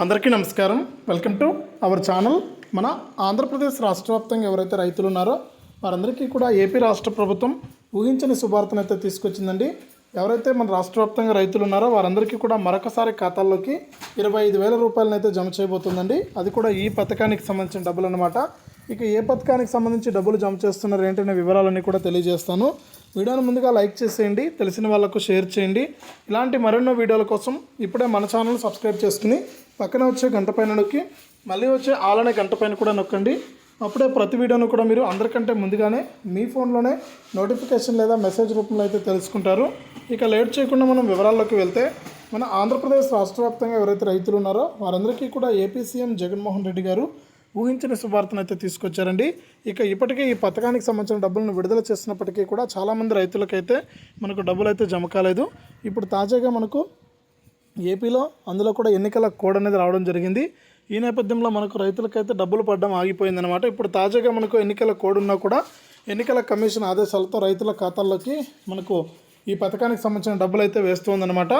అందరికీ నమస్కారం. Welcome to our channel మన ఆంధ్రప్రదేశ్ రాష్ట్ర వ్యాప్తంగా ఎవరైతే రైతులు ఉన్నారో వారందరికీ కూడా ఏపీ రాష్ట్ర ప్రభుత్వం ఊహించని శుభార్తను అయితే తీసుకొచ్చిందండి. ఎవరైతే మన రాష్ట్ర వ్యాప్తంగా రైతులు ఉన్నారో వారందరికీ కూడా మరొకసారి ఖాతాల్లోకి ఇరవై ఐదు వేల రూపాయలను అయితే జమ చేయబోతుందండి. అది కూడా ఈ పథకానికి సంబంధించిన డబ్బులు అనమాట ఇక ఏ పథకానికి సంబంధించి డబ్బులు జమ చేస్తున్నారు ఏంటనే వివరాలన్నీ కూడా తెలియజేస్తాను. వీడియోను ముందుగా లైక్ చేసేయండి తెలిసిన వాళ్ళకు షేర్ చేయండి. ఇలాంటి మరెన్నో వీడియోల కోసం ఇప్పుడే మన ఛానల్ సబ్స్క్రైబ్ చేసుకుని పక్కన వచ్చే గంట పైన నొక్కి మళ్ళీ వచ్చే ఆలనే గంట పైన కూడా నొక్కండి. అప్పుడే ప్రతి వీడియోను కూడా మీరు అందరికంటే ముందుగానే మీ ఫోన్లోనే నోటిఫికేషన్ లేదా మెసేజ్ రూపంలో అయితే తెలుసుకుంటారు. ఇక లేట్ చేయకుండా మనం వివరాల్లోకి వెళ్తే మన ఆంధ్రప్రదేశ్ రాష్ట్ర వ్యాప్తంగా ఎవరైతే రైతులు ఉన్నారో వారందరికీ కూడా ఏపీ సీఎం జగన్మోహన్ రెడ్డి గారు ఊహించిన శుభార్తను అయితే తీసుకొచ్చారండి. ఇక ఇప్పటికే ఈ పథకానికి సంబంధించిన డబ్బులను విడుదల చేసినప్పటికీ కూడా చాలామంది రైతులకైతే మనకు డబ్బులు అయితే జమ కాలేదు. ఇప్పుడు తాజాగా మనకు ఏపీలో అందులో కూడా ఎన్నికల కోడ్ అనేది రావడం జరిగింది. ఈ నేపథ్యంలో మనకు రైతులకైతే డబ్బులు పడడం ఆగిపోయిందనమాట ఇప్పుడు తాజాగా మనకు ఎన్నికల కోడ్ ఉన్నా కూడా ఎన్నికల కమిషన్ ఆదేశాలతో రైతుల ఖాతాల్లోకి మనకు ఈ పథకానికి సంబంధించిన డబ్బులు అయితే వేస్తుందన్నమాట.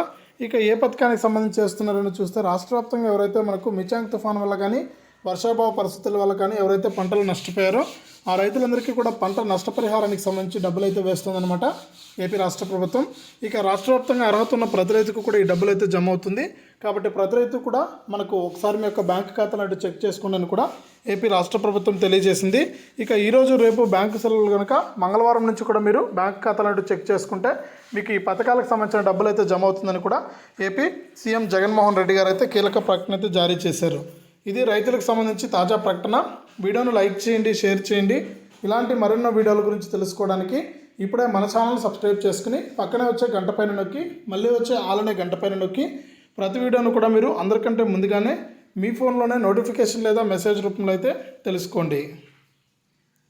ఇక ఏ పథకానికి సంబంధించి చేస్తున్నారని చూస్తే రాష్ట్ర వ్యాప్తంగా ఎవరైతే మనకు మిచాంగ్ తుఫాన్ వల్ల కానీ వర్షాభావ పరిస్థితుల వల్ల కానీ ఎవరైతే పంటలు నష్టపోయారో ఆ రైతులందరికీ కూడా పంట నష్టపరిహారానికి సంబంధించి డబ్బులు అయితే వేస్తుందన్నమాట ఏపీ రాష్ట్ర ప్రభుత్వం. ఇక రాష్ట్ర వ్యాప్తంగా అర్హత ఉన్న ప్రతి రైతుకు కూడా ఈ డబ్బులు అయితే జమ అవుతుంది. కాబట్టి ప్రతి రైతు కూడా మనకు ఒకసారి మీ యొక్క బ్యాంక్ ఖాతాను అటు చెక్ చేసుకోండి కూడా ఏపీ రాష్ట్ర ప్రభుత్వం తెలియజేసింది. ఇక ఈరోజు రేపు బ్యాంకు సెలవులు కనుక మంగళవారం నుంచి కూడా మీరు బ్యాంక్ ఖాతాను అటు చెక్ చేసుకుంటే మీకు ఈ పథకాలకు సంబంధించిన డబ్బులు అయితే జమ అవుతుందని కూడా ఏపీ సీఎం జగన్మోహన్ రెడ్డి గారు అయితే కీలక ప్రకటన అయితే జారీ చేశారు. ఇది రైతులకు సంబంధించి తాజా ప్రకటన. వీడియోను లైక్ చేయండి షేర్ చేయండి. ఇలాంటి మరెన్నో వీడియోల గురించి తెలుసుకోవడానికి ఇప్పుడే మన ఛానల్ సబ్స్క్రైబ్ చేసుకుని పక్కనే వచ్చే గంట పైన నొక్కి మళ్ళీ వచ్చే ఆలనే గంట పైన నొక్కి ప్రతి వీడియోను కూడా మీరు అందరికంటే ముందుగానే మీ ఫోన్లోనే నోటిఫికేషన్ లేదా మెసేజ్ రూపంలో అయితే తెలుసుకోండి.